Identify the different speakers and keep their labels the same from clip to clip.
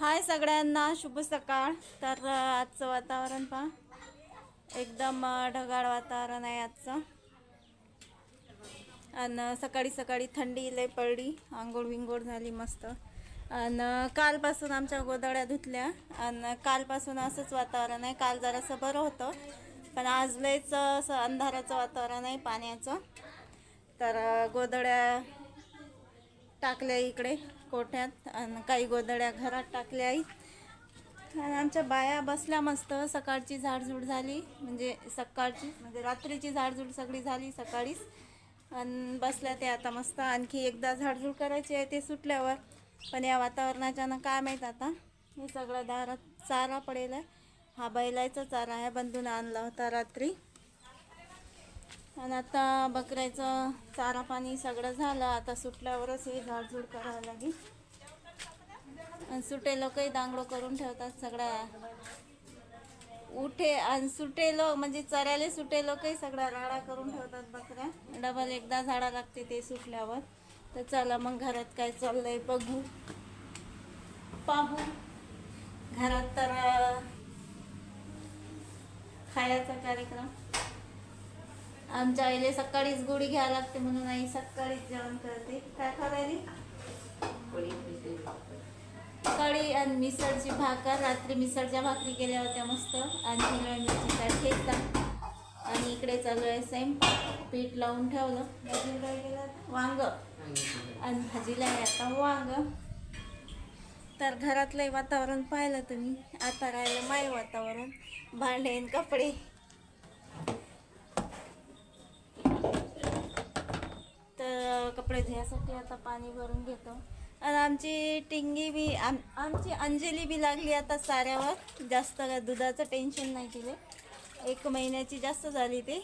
Speaker 1: हाय सगळ्यांना शुभ सकाळ. तर आजचं वातावरण पहा. एकदम ढगाळ वातावरण आहे आजचं. आणि सकाळी सकाळी थंडी लय पडली. आंघोळ विंघोळ झाली मस्त. आणि कालपासून आमच्या गोदड्या धुतल्या. आणि कालपासून असंच वातावरण आहे. काल जरासं बरं होतं. पण आज लयच असं अंधाराचं वातावरण आहे पाण्याचं. तर गोदड्या टाकल्या इकडे. कोठ्यात आणि काही गोदड्या घरात टाकल्या आहेत. आणि आमच्या बाया बसल्या मस्त. सकाळची झाडझूड झाली. म्हणजे सकाळची म्हणजे रात्रीची झाडझूड सगळी झाली सकाळीच. आणि बसल्या ते आता मस्त. आणखी एकदा झाडझूड करायची आहे ते सुटल्यावर. पण या वातावरणाच्यानं काय माहीत आता. हे सगळं दारात चारा पडेल. आहे हा बैलायचा चारा आहे. बंधून आणला होता रात्री. आणि आता बकऱ्याचं चारा पाणी सगळं झालं. आता सुटल्यावरच हे झाडझूड करावं लागेल. आणि सुटे लोकही दांगडो करून ठेवतात सगळ्या. उठे आणि सुटे लोक म्हणजे चऱ्याले सुटे लोकही सगळ्या राडा करून ठेवतात बकऱ्या. डबल एकदा झाडा लागते ते सुटल्यावर. तर चला मग घरात काय चाललंय बघू. पाहू. घरात तर खायचा कार्यक्रम. आमच्या आईले सकाळीच गोळी घ्यायला लागते म्हणून आई सकाळीच जेवण करते. काय करायली कढी आणि मिसळची भाकर. रात्री मिसळच्या भाकरी केल्या होत्या मस्त. आणि हिरव्या मिरचीचा ठेचा. आणि इकडे चालू आहे सेम पीठ लावून ठेवलं. काय? वांग. आणि भाजीला आहे आता वांग. तर घरातलंही वातावरण पाहिलं तुम्ही. आता राहिलं माय वातावरण. भांडे कपडे. तर कपडे धुण्यासाठी आता पाणी भरून घेतो. आणि आमची टिंगी बी आम आमची अंजली बी लागली आता साऱ्यावर. जास्त काय दुधाचं टेन्शन नाही तिले. एक महिन्याची जास्त झाली ती.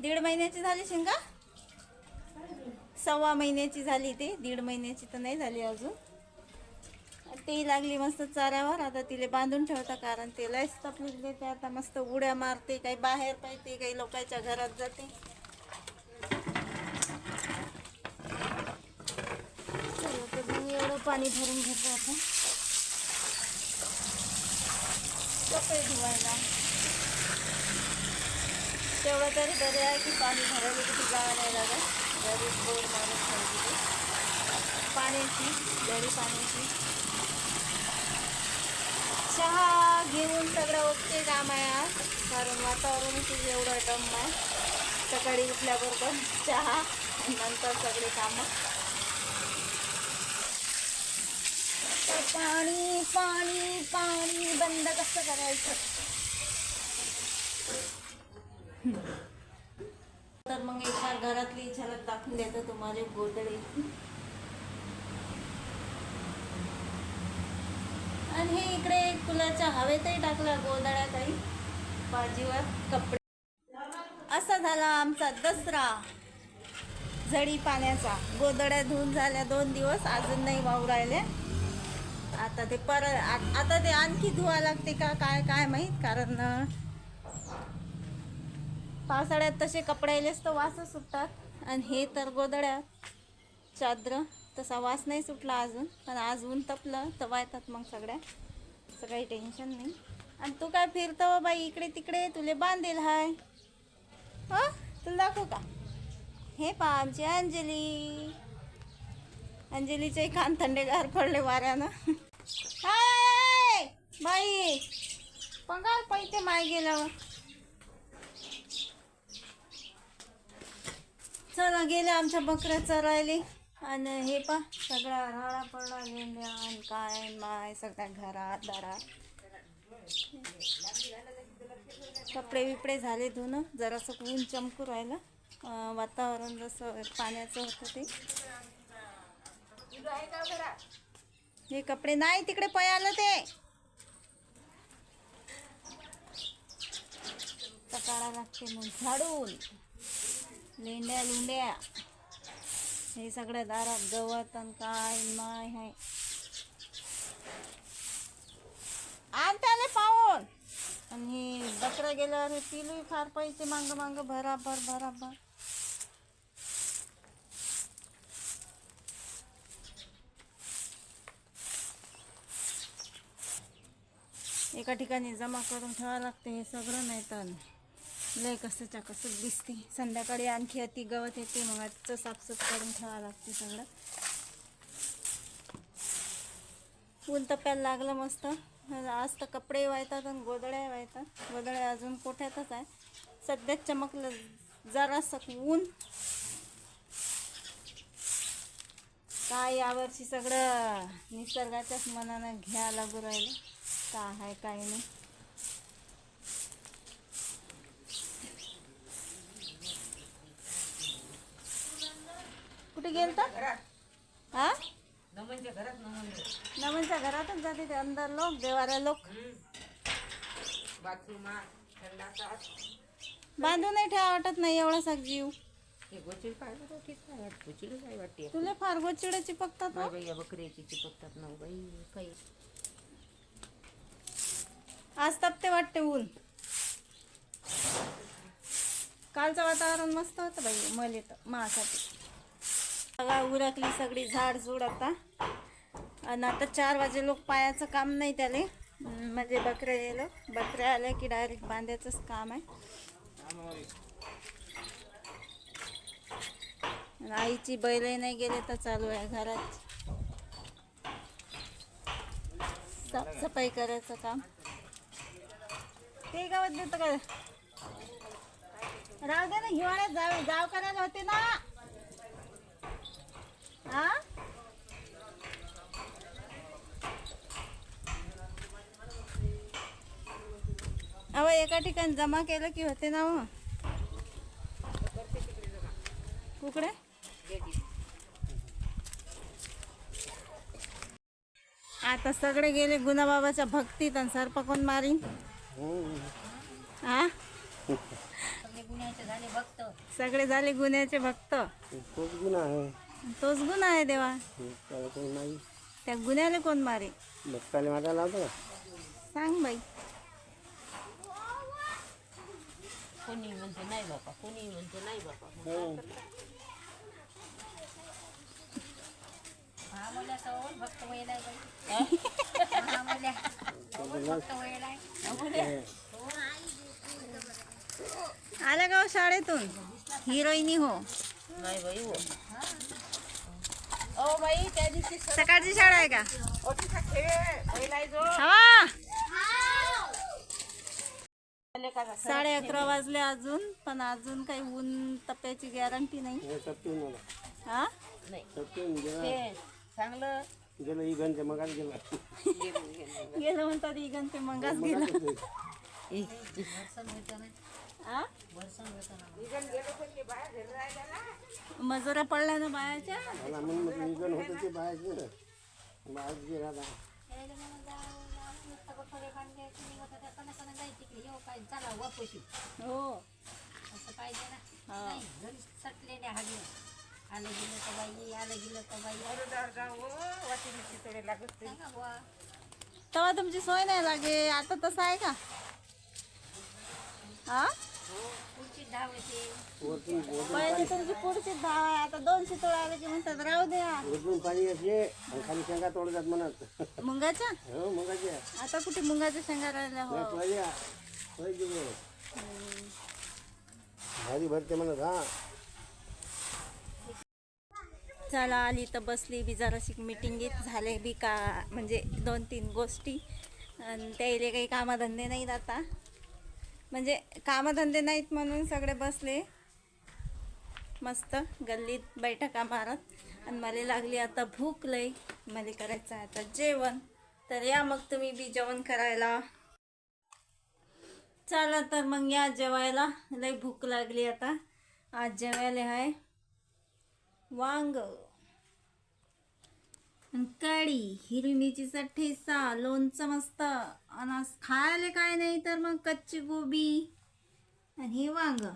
Speaker 1: दीड महिन्याची झाली शिंगा? सव्वा महिन्याची झाली ती. दीड महिन्याची तर नाही झाली अजून. ती लागली मस्त चाऱ्यावर. आता तिला बांधून ठेवता कारण ते लयच तपलीत देते. आता मस्त उड्या मारते काही बाहेर पाहिजे काही लोकांच्या घरात जाते चला तर मग एवढं पाणी भरून घेतो आपण. कपडे धुवायला. तेवढं तरी बरे आहे की पाणी भरायला किती जावं नाही लागत. घरी बोर मारून पाहिजे पाण्याची जरी पाण्याची. चहा घेऊन सगळं ओके काम आहे आज कारण वातावरणच एवढं डम आहे सकाळी उठल्याबरोबर चहा नंतर सगळे कामं. तर पाणी पाणी पाणी बंद कसं करायचं? तर मग एकदा घरातली झलक दाखवून देतो तुम्हाला गोदडे आणि हे इकडे कुलाच्या हवेतही टाकला गोदड्या काही बाजीवर कपडे. असा झाला आमचा दसरा. झडी पाण्याचा. गोदड्या धुवून झाल्या दोन दिवस अजून नाही वाहू राहिले. आता ते परत आता ते आणखी धुवा लागते का काय काय माहीत? कारण पावसाळ्यात तसे कपड्यालेच तर वासच सुटतात. आणि हे तर गोदड्यात चादर तसा वास नाही सुटला अजून. पण आज ऊन तपलं तवा येतात मग सगळ्या. असं काही टेन्शन नाही. आणि तू काय फिरतो बाई? इकडे तिकडे. तुले बांधेल हाय. हां तुला दाखवू का? हे पा आमची अंजली. अंजलीचे कान थंडेगार पडले वाऱ्यानं. हाय! बाई! पंगाल पैसे माय गेल्यावर? चला गेल्या आमच्या बकऱ्या चरायले आणि हे पा सगळा राळा पडला गेल्या आणि काय माय सगळ्या घरात दारात. कपडे बिपडे झाले धुणं जरासं ऊन चमकू राहिलं. वातावरण जसं पाण्याचं होतं ते. हे कपडे नाही तिकडे पयालं ते. सकाळा लागते मग झाडून. लेंड्या लुंड्या. हे सगळ्या दारात गवत आणि काय माय हाय. आणताले पाहून. आणि हे बकरं गेल्यावर हे पिलू फार पैसे मांग मांग भराभर भराभर. एका ठिकाणी जमा करून ठेवावं लागते हे सगळं नाही तर लय कसंच्या कसं दिसते. संध्याकाळी आणखी अति गवत येते मग आजचं साफसूफ करून ठेवावं लागते सगळं. ऊन तप्याला लागलं मस्त. आज तर कपडे व्हायतात आणि गोदड्या व्हायतात गोदड्या अजून कोठ्यातच आहे. सध्या चमकलं जरासं ऊन. काय यावर्षी सगळं निसर्गाच्याच मनानं घ्या लागू राहिलं. काय आहे काय नाही. कुठे गेलता? हा?
Speaker 2: नमनच्या घरात नमन
Speaker 1: नमनच्या घरातच जाते ते अंदर लोक देवाऱ्या लोक.
Speaker 2: बाथरूमात थंडाचा.
Speaker 1: बांधून नाही ठेवा वाटत नाही एवढासा जीव.
Speaker 2: हे गोचिड पाहिलं तर ठीक आहे वाट गोचिडच आहे वाटते
Speaker 1: तुला फार गोचिडे चिपकतात हो.
Speaker 2: बाई या बकरीची चिपकतात ना बाई काही.
Speaker 1: आज तपते वाटते ऊन. कालचं वातावरण मस्त होतं बाई मले तर मासाठी बघा उरकली सगळी झाड झुड आता. आणि आता चार वाजे लोक पायाचं काम नाही त्याले. म्हणजे बकऱ्या गेलं बकऱ्या आल्या की डायरेक्ट बांधायचंच काम आहे आणि आईची बैलही नाही गेले तर चालू आहे घरात. साफसफाई करायचं काम. ते गावात देतं का राहू दे ना हिवाळ्यात जाव जाव करायला होते ना. हा अहो एका ठिकाणी जमा केलं की होते ना हो. कुकडे? आता सगळे गेले गुणाबाबाच्या भक्तीत आणि सर्प कोण मारीन. हा?
Speaker 2: सगळे झाले
Speaker 1: गुन्ह्याचे भक्त.
Speaker 3: तोच गुन्हा आहे
Speaker 1: तोच गुन्हा आहे देवा. त्या गुन्ह्याला कोण मारे
Speaker 3: भक्ताले मारायला लावतो
Speaker 1: सांग बाई.
Speaker 2: कोणी म्हणते नाही बापा कोणी म्हणते नाही बापा
Speaker 3: हो.
Speaker 2: भक्त
Speaker 1: आल्या का हो शाळेतून? हिरोईनी हो.
Speaker 2: नाही बाई हो. ओ बाई त्या दिवशी
Speaker 1: सकाळची शाळा आहे का?
Speaker 2: का
Speaker 1: साडे अकरा वाजले अजून पण अजून काही ऊन तप्याची गॅरंटी नाही.
Speaker 3: हे
Speaker 1: हा?
Speaker 2: नाही. चांगलं.
Speaker 3: गेलं ही घंटे मगाच गेला.
Speaker 1: गेलं म्हणतात इगन ते मंगाच गेलं. हा मजुरा पडल्या ना बायाच्या?
Speaker 3: मला म्हणून म्हटलं इगन होतं ते बाहेर गेला आता.
Speaker 1: हो. हा.
Speaker 4: आलं गेलं तर बाई आलं गेलं तर बाई. सांगा बुवा.
Speaker 1: तेव्हा तुमची सोय नाही लागे आता तसं आहे का? हा?
Speaker 4: पुढची धाव येते
Speaker 3: वरतून
Speaker 1: पहिले तुमची पुढची धाव आहे आता दोन शितोळ आले की म्हणतात राहू द्या.
Speaker 3: पाणी आणि खाली शेंगा तोडतात म्हणत.
Speaker 1: मुंगाच्या?
Speaker 3: हो मगाचे
Speaker 1: आता कुठे मुंगाच्या शेंगा राहिल्या? हो.
Speaker 3: पहिले भारी भरते म्हणत हा.
Speaker 1: चला आली तर बसली बी जराशी मिटिंगीत झाले बी का म्हणजे दोन तीन गोष्टी. आणि त्याइले काही कामधंदे नाहीत आता. म्हणजे कामधंदे नाहीत म्हणून सगळे बसले. मस्त गल्लीत बैठका मारत. आणि मला लागली आता भूक लई. मला करायचं आहे आता जेवण. तर या मग तुम्ही बी जेवण करायला. चला तर मग या जेवायला. लई भूक लागली आता. आज जेवायला आहे वांग. अन कढी हिरवी मिरचीचा ठेसा लोणचं मस्त. आणि खायला काय नाही तर मग कच्ची गोबी. आणि हे वांग.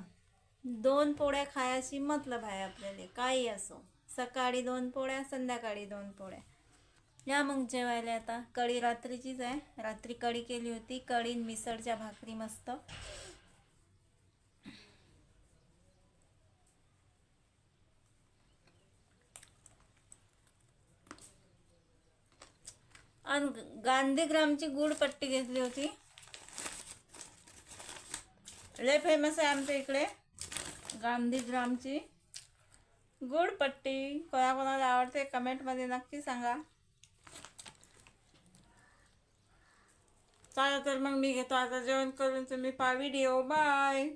Speaker 1: दोन पोळ्या खायाशी मतलब आहे आपल्याला काही असो. सकाळी दोन पोळ्या संध्याकाळी दोन पोळ्या. या मग जेवायला आता. कढी रात्रीचीच आहे. रात्री कढी केली होती. कढीन मिसळच्या भाकरी मस्त. आणि गांधीग्रामची गुड पट्टी घेतली होती. लय फेमस आहे आमच्या इकडे. गांधीग्रामची गुड पट्टी. कोणाकोणाला आवडते कमेंटमध्ये नक्की सांगा. चला तर मग मी घेतो. आता जेवण करून तुम्ही पा व्हिडिओ बाय